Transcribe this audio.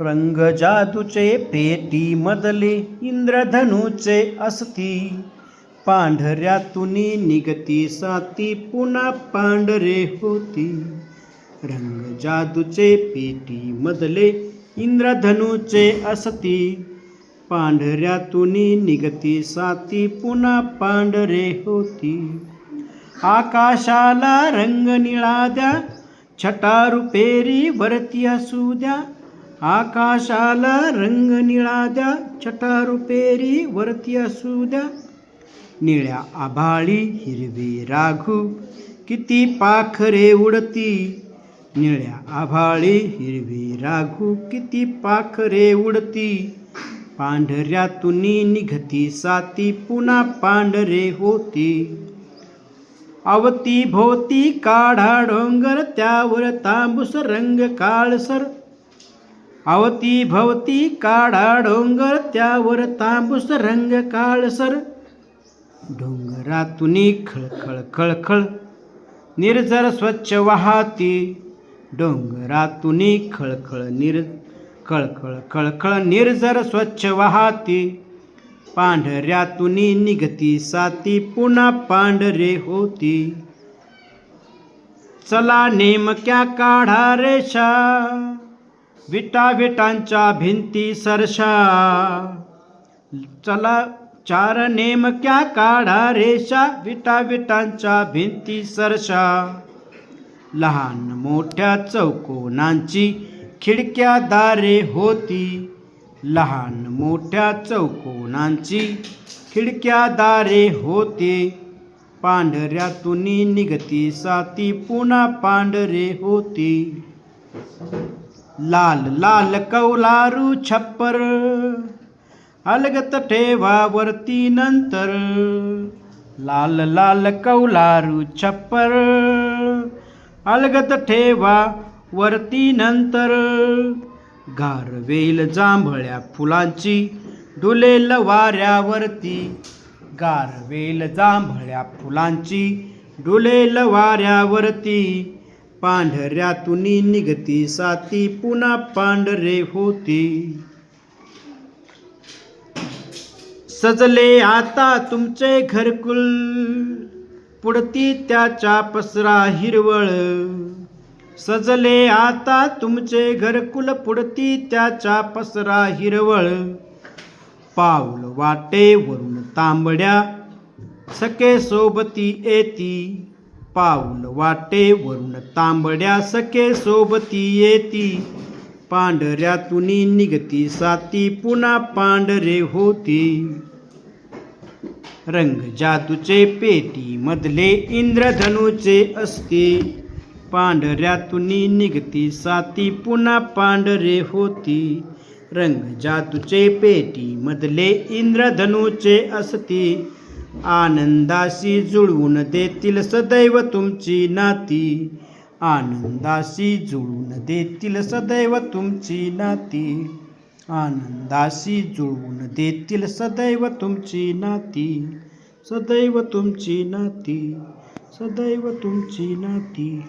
रंग जादूचे पेटी मदले इंद्रधनुचे असती पांढऱ्यातुनी निगती साती, पुन्हा पांढरे होती. रंग जादूचे पेटी मधले इंद्रधनुचे असती पांढऱ्यातुनी निगती साती, पुन्हा पांढरे होती. आकाशाला रंग निळा द्या छटा रुपेरी वरती असू द्या. आकाशाला रंग निळा द्या छटारुपेरी वरती असू द्या. निळ्या आभाळी हिरवी राघू किती पाखरे उडती. निळ्या आभाळी हिरवी राघू किती पाखरे उडती. पांढऱ्यातून निघती साती पुन्हा पांढरे होती. अवती भोवती काढा डोंगर त्यावर तांबूस रंग काळसर. अवती भवती काढा डोंगर त्यावर तांबूस रंग काळसर डोंगरातुनी खळखळ खळखळ निर्जर स्वच्छ वाहती. डोंगरातुनी खळखळ निर खळखळ खळखळ निर्जर स्वच्छ वाहती. पांढऱ्यातुनी निघती साती पुन्हा पांढरे होती. चला नेमक्या काढा रेषा. विटाविटांच्या भिंती सरशा. चला चार नेमक्या काढा रेषा. विटाविटांच्या भिंती सरशा. लहान मोठ्या चौकोनांची खिडक्या दारे होती. लहान मोठ्या चौकोनांची खिडक्या दारे होते. पांढऱ्यातून निघती साती पुन्हा पांढरे होती. लाल लाल कौलारू छप्पर अलगत ठेवावरती नंतर लाल लाल कौलारू छप्पर अलगत ठेवा वरती नंतर गारवेल जांभळ्या फुलांची डुलेल वाऱ्यावरती गारवेल जांभळ्या फुलांची डुलेल वाऱ्यावरती पांढऱ्यातून निघती साती पुन्हा पांढरे होती. सजले आता तुमचे घरकुल पुढती त्याच्या पसरा हिरवळ. सजले आता तुमचे घरकुल पुढती त्याच्या पसरा हिरवळ. पाऊल वाटे वरून तांबड्या सके सोबती येती. पाऊल वाटे वरून तांबड्या सखे सोबती येती. पांढऱ्यातून निघती साती पुन्हा पांढरे होती. रंग जादूचे पेटी मधले इंद्रधनुचे असते पांढऱ्यातून निघती साती पुन्हा पांढरे होती. रंग जादूचे पेटी मधले इंद्रधनुचे असती आनंदाशी जुळवून देतील सदैव तुमची नाती. आनंदाशी जुळवून देतील सदैव तुमची नाती. आनंदाशी जुळवून देतील सदैव तुमची नाती. सदैव तुमची नाती. सदैव तुमची नाती.